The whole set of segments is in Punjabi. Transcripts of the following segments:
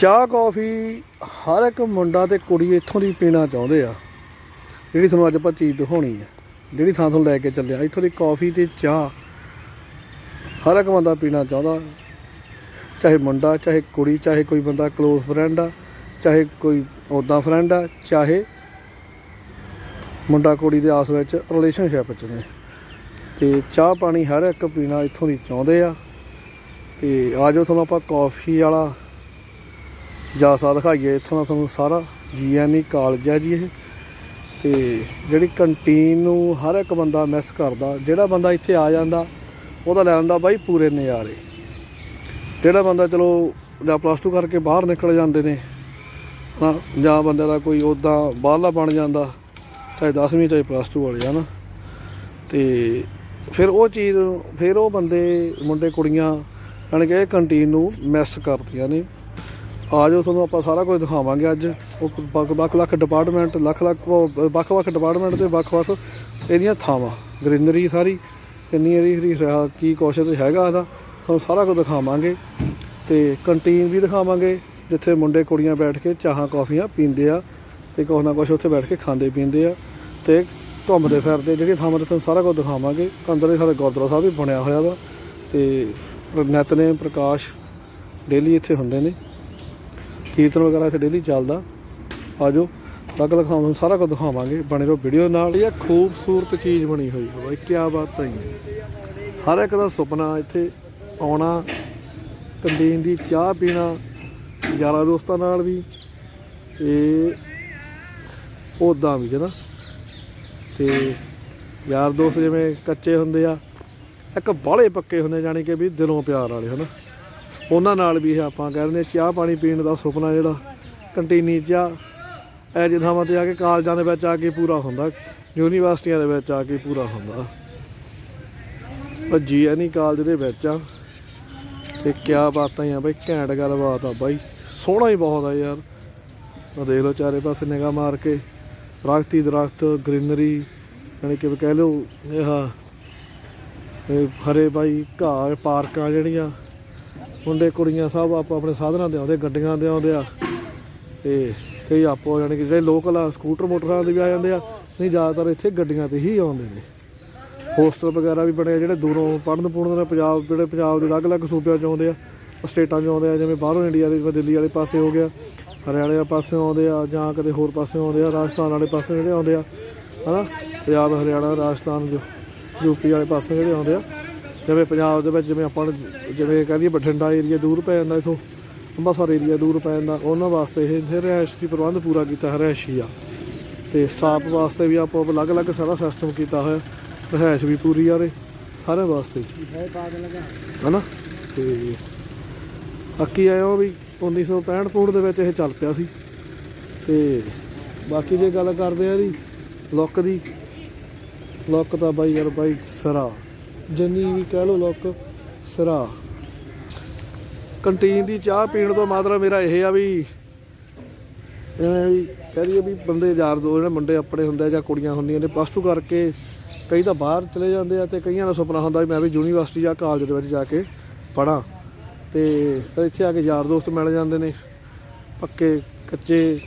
ਚਾਹ, ਕੌਫੀ, ਹਰ ਇੱਕ ਮੁੰਡਾ ਤੇ ਕੁੜੀ ਇੱਥੋਂ ਦੀ ਪੀਣਾ ਚਾਹੁੰਦੇ ਆ। ਜਿਹੜੀ ਤੁਹਾਨੂੰ ਅੱਜ ਆਪਾਂ ਚੀਜ਼ ਦਿਖਾਉਣੀ ਹੈ ਜਿਹੜੀ ਥਾਂ ਤੋਂ ਲੈ ਕੇ ਚੱਲਿਆ ਇੱਥੋਂ ਦੀ ਕੌਫੀ ਤੇ ਚਾਹ, ਹਰ ਇੱਕ ਬੰਦਾ ਪੀਣਾ ਚਾਹੁੰਦਾ। ਚਾਹੇ ਮੁੰਡਾ, ਚਾਹੇ ਕੁੜੀ, ਚਾਹੇ ਕੋਈ ਬੰਦਾ ক্লোਜ਼ ਫਰੈਂਡ ਆ, ਚਾਹੇ ਕੋਈ ਉੱਦਾਂ ਫਰੈਂਡ ਆ, ਚਾਹੇ ਮੁੰਡਾ ਕੁੜੀ ਦੇ ਆਸ ਵਿੱਚ ਰਿਲੇਸ਼ਨਸ਼ਿਪ ਚ ਨੇ। ਤੇ ਚਾਹ ਪਾਣੀ ਹਰ ਇੱਕ ਪੀਣਾ ਇੱਥੋਂ ਦੀ ਚਾਹੁੰਦੇ ਆ। ਤੇ ਆਜੋ ਤੁਹਾਨੂੰ ਆਪਾਂ ਕੌਫੀ ਵਾਲਾ ਜਾਸਾ ਦਿਖਾਈਏ, ਇੱਥੋਂ ਦਾ ਤੁਹਾਨੂੰ ਸਾਰਾ ਜੀਐਨਈ ਕਾਲਜ ਹੈ ਜੀ ਇਹ। ਤੇ ਜਿਹੜੀ ਕੰਟੀਨ ਨੂੰ ਹਰ ਇੱਕ ਬੰਦਾ ਮਿਸ ਕਰਦਾ, ਜਿਹੜਾ ਬੰਦਾ ਇੱਥੇ ਆ ਜਾਂਦਾ, ਉਹਦਾ ਲੈ ਆਉਂਦਾ ਬਾਈ ਪੂਰੇ ਨਜ਼ਾਰੇ। ਜਿਹੜਾ ਬੰਦਾ ਚਲੋ ਜਾਂ ਪਲੱਸ 2 ਕਰਕੇ ਬਾਹਰ ਨਿਕਲ ਜਾਂਦੇ ਨੇ ਹਾਂ ਜਾਂ ਬੰਦੇ ਦਾ ਕੋਈ ਉਦਾਂ ਬਾਹਰਲਾ ਬਣ ਜਾਂਦਾ, ਚਾਹੇ 10ਵੀਂ ਚਾਹੇ ਪਲੱਸ 2 ਵਾਲੇ, ਹਨ। ਤੇ ਫਿਰ ਉਹ ਚੀਜ਼, ਫਿਰ ਉਹ ਬੰਦੇ, ਮੁੰਡੇ, ਕੁੜੀਆਂ, ਯਾਨੀ ਕਿ ਇਹ ਕੰਟੀਨ ਨੂੰ ਮਿਸ ਕਰਦੀਆਂ ਨੇ। ਆ ਜਾਓ ਤੁਹਾਨੂੰ ਆਪਾਂ ਸਾਰਾ ਕੁਝ ਦਿਖਾਵਾਂਗੇ ਅੱਜ। ਉਹ ਵੱਖ ਵੱਖ ਲੱਖ ਡਿਪਾਰਟਮੈਂਟ ਲੱਖ ਲੱਖ ਵੱਖ ਵੱਖ ਡਿਪਾਰਟਮੈਂਟ ਤੇ ਵੱਖ ਵੱਖ ਇਹਦੀਆਂ ਥਾਵਾਂ। ਗ੍ਰੀਨਰੀ ਸਾਰੀ, ਕਿੰਨੀ ਇਹਦੀ ਇਹਦੀ ਕੀ ਕੁਛ ਹੈਗਾ ਇਹਦਾ, ਤੁਹਾਨੂੰ ਸਾਰਾ ਕੁਝ ਦਿਖਾਵਾਂਗੇ। ਤੇ ਕੰਟੀਨ ਵੀ ਦਿਖਾਵਾਂਗੇ, ਜਿੱਥੇ ਮੁੰਡੇ ਕੁੜੀਆਂ ਬੈਠ ਕੇ ਚਾਹਾਂ, ਕੌਫੀਆਂ ਪੀਂਦੇ ਆ ਤੇ ਕੁਛ ਨਾ ਕੁਛ ਉੱਥੇ ਬੈਠ ਕੇ ਖਾਂਦੇ ਪੀਂਦੇ ਆ ਤੇ ਘੁੰਮਦੇ ਫਿਰਦੇ ਜਿਹੜੀ ਥਾਵਾਂ ਤੇ ਤੁਹਾਨੂੰ ਸਾਰਾ ਕੁਝ ਦਿਖਾਵਾਂਗੇ। ਅੰਦਰ ਹੀ ਸਾਡੇ ਗੁਰਦੁਆਰਾ ਸਾਹਿਬ ਵੀ ਬਣਿਆ ਹੋਇਆ ਵਾ ਤੇ ਨਿਤਨੇਮ ਪ੍ਰਕਾਸ਼ ਡੇਲੀ ਇੱਥੇ ਹੁੰਦੇ ਨੇ। ਕੀਰਤਨ ਵਗੈਰਾ ਇੱਥੇ ਡੇਲੀ ਚੱਲਦਾ। ਆਜੋ ਅਲੱਗ ਅਲੱਗ ਤੁਹਾਨੂੰ ਸਾਰਾ ਕੁਝ ਦਿਖਾਵਾਂਗੇ। ਬਣੇ ਰਹੋ ਵੀਡੀਓ ਨਾਲ। ਇਹ ਖੂਬਸੂਰਤ ਚੀਜ਼ ਬਣੀ ਹੋਈ ਹੈ ਬਾਈ ਕੀ ਬਾਤ ਹੈ ਹਰ ਇੱਕ ਦਾ ਸੁਪਨਾ ਇੱਥੇ ਆਉਣਾ ਕੰਦੀਨ ਦੀ ਚਾਹ ਪੀਣਾ, ਯਾਰਾਂ ਦੋਸਤਾਂ ਨਾਲ ਵੀ, ਤੇ ਉਦਾਂ ਵੀ ਜਨਾ ਤੇ ਯਾਰ ਦੋਸਤ ਜਿਵੇਂ ਕੱਚੇ ਹੁੰਦੇ ਆ, ਇੱਕ ਬਾਹਲੇ ਪੱਕੇ ਹੁੰਦੇ ਜਾਣੀ ਕਿ ਵੀ ਦਿਲੋਂ ਪਿਆਰ ਵਾਲੇ ਹਨਾ ਉਹਨਾਂ ਨਾਲ ਵੀ ਇਹ ਆਪਾਂ ਕਹਿ ਦਿੰਦੇ ਚਾਹ ਪਾਣੀ ਪੀਣ ਦਾ ਸੁਪਨਾ ਜਿਹੜਾ ਕੰਟੀਨੀ ਚਾਹ ਐ ਥਾਵਾਂ ਤੇ ਆ ਕੇ ਕਾਲਜਾਂ ਦੇ ਵਿੱਚ ਆ ਕੇ ਪੂਰਾ ਹੁੰਦਾ, ਯੂਨੀਵਰਸਿਟੀਆਂ ਦੇ ਵਿੱਚ ਆ ਕੇ ਪੂਰਾ ਹੁੰਦਾ। ਪਰ ਜੀਐਨਈ ਕਾਲਜ ਦੇ ਵਿੱਚ ਆ। ਤੇ ਕਿਆ ਬਾਤਾਂ ਹੀ ਆ ਬਈ, ਘੈਂਟ ਗੱਲਬਾਤ ਆ ਬਾਈ। ਸੋਹਣਾ ਹੀ ਬਹੁਤ ਆ ਯਾਰ। ਉਹ ਦੇਖ ਲਓ ਚਾਰੇ ਪਾਸੇ ਨਿਗਾਹ ਮਾਰ ਕੇ, ਦਰਖਤ ਹੀ ਦਰਖਤ ਗ੍ਰੀਨਰੀ ਯਾਨੀ ਕਿ ਕਹਿ ਲਓ, ਇਹ ਇਹ ਹਰੇ ਬਾਈ ਘਾਹ, ਪਾਰਕਾਂ ਜਿਹੜੀਆਂ ਮੁੰਡੇ ਕੁੜੀਆਂ ਸਭ ਆਪੋ ਆਪਣੇ ਸਾਧਨਾਂ ਦੇ ਆਉਂਦੇ, ਗੱਡੀਆਂ ਦੇ ਆਉਂਦੇ ਆ। ਤੇ ਕਈ ਆਪੋ ਯਾਨੀ ਕਿ ਜਿਹੜੇ ਲੋਕਲ ਆ, ਸਕੂਟਰ ਮੋਟਰਾਂ ਦੇ ਵੀ ਆ ਜਾਂਦੇ ਆ। ਨਹੀਂ, ਜ਼ਿਆਦਾਤਰ ਇੱਥੇ ਗੱਡੀਆਂ ਤੇ ਹੀ ਆਉਂਦੇ ਨੇ। ਹੋਸਟਲ ਵਗੈਰਾ ਵੀ ਬਣੇ ਆ, ਜਿਹੜੇ ਦੂਰੋਂ ਪੜਨ ਪੁੜਨ ਦੇ ਪੰਜਾਬ, ਜਿਹੜੇ ਪੰਜਾਬ ਦੇ ਅਲੱਗ-ਅਲੱਗ ਸੂਬਿਆਂ ਚ ਆਉਂਦੇ ਆ, ਸਟੇਟਾਂ ਚ ਆਉਂਦੇ ਆ, ਜਿਵੇਂ ਬਾਹਰੋਂ ਇੰਡੀਆ ਦੇ ਜਿਵੇਂ ਦਿੱਲੀ ਵਾਲੇ ਪਾਸੇ ਹੋ ਗਿਆ, ਹਰਿਆਣੇ ਵਾਲੇ ਪਾਸੇ ਆਉਂਦੇ ਆ, ਜਾਂ ਕਦੇ ਹੋਰ ਪਾਸੇ ਆਉਂਦੇ ਆ, ਰਾਜਸਥਾਨ ਵਾਲੇ ਪਾਸੇ ਜਿਹੜੇ ਆਉਂਦੇ ਆ, ਹਨਾ? ਪੰਜਾਬ, ਹਰਿਆਣਾ, ਰਾਜਸਥਾਨ ਜੋ ਯੂਪੀ ਵਾਲੇ ਪਾਸੇ ਜਿਹੜੇ ਆਉਂਦੇ ਆ। ਜਿਵੇਂ ਪੰਜਾਬ ਦੇ ਵਿੱਚ ਜਿਵੇਂ ਆਪਾਂ ਨੂੰ ਜਿਵੇਂ ਕਹ ਦਈਏ ਬਠਿੰਡਾ ਏਰੀਆ ਦੂਰ ਪੈ ਜਾਂਦਾ ਇਥੋਂ ਅੰਮ੍ਰਿਤਸਰ ਏਰੀਆ ਦੂਰ ਪੈ ਜਾਂਦਾ, ਉਹਨਾਂ ਵਾਸਤੇ ਇਹ ਇੱਥੇ ਰਿਹਾਇਸ਼ ਦੀ ਪ੍ਰਬੰਧ ਪੂਰਾ ਕੀਤਾ ਰਿਹਾਇਸ਼ੀ ਆ। ਤੇ ਸਟਾਫ ਵਾਸਤੇ ਵੀ ਆਪਾਂ ਅਲੱਗ-ਅਲੱਗ ਸਾਰਾ ਸਿਸਟਮ ਕੀਤਾ ਹੋਇਆ ਰਿਹਾਇਸ਼ ਵੀ ਪੂਰੀ ਆ ਰੇ ਸਾਰਿਆਂ ਵਾਸਤੇ। ਹਨਾ? ਤੇ ਬਾਕੀ ਆਇਓ ਵੀ 1965 ਪੂੜ ਦੇ ਵਿੱਚ ਇਹ ਚੱਲ ਪਿਆ ਸੀ। ਤੇ ਬਾਕੀ ਜੇ ਗੱਲ ਕਰਦੇ ਆ ਦੀ ਲੁੱਕ ਦੀ, ਲੁੱਕ ਤਾਂ ਬਾਈ ਯਾਰ ਬਾਈ ਸਰਾ। ਜਿੰਨੀ ਵੀ ਕਹਿ ਲੋ ਲੋਕ ਸਰਾ। ਕੰਟੀਨ ਦੀ ਚਾਹ ਪੀਣ ਤੋਂ ਮਾਤਰਾ ਮੇਰਾ ਇਹ ਆ ਵੀ ਐਵੇਂ ਵੀ ਕਹਿ ਦਈਏ ਵੀ ਬੰਦੇ ਯਾਰ ਦੋ ਜਿਹੜੇ ਮੁੰਡੇ ਆਪਣੇ ਹੁੰਦੇ ਆ ਜਾਂ ਕੁੜੀਆਂ ਹੁੰਦੀਆਂ ਨੇ ਪਲੱਸ 2 ਕਰਕੇ ਕਈ ਤਾਂ ਬਾਹਰ ਚਲੇ ਜਾਂਦੇ ਆ ਤੇ ਕਈਆਂ ਦਾ ਸੁਪਨਾ ਹੁੰਦਾ ਵੀ ਮੈਂ ਵੀ ਯੂਨੀਵਰਸਿਟੀ ਜਾਂ ਕਾਲਜ ਦੇ ਵਿੱਚ ਜਾ ਕੇ ਪੜਾਂ ਤੇ ਫਿਰ ਇੱਥੇ ਆ ਕੇ ਯਾਰ ਦੋਸਤ ਮਿਲ ਜਾਂਦੇ ਨੇ, ਪੱਕੇ, ਕੱਚੇ,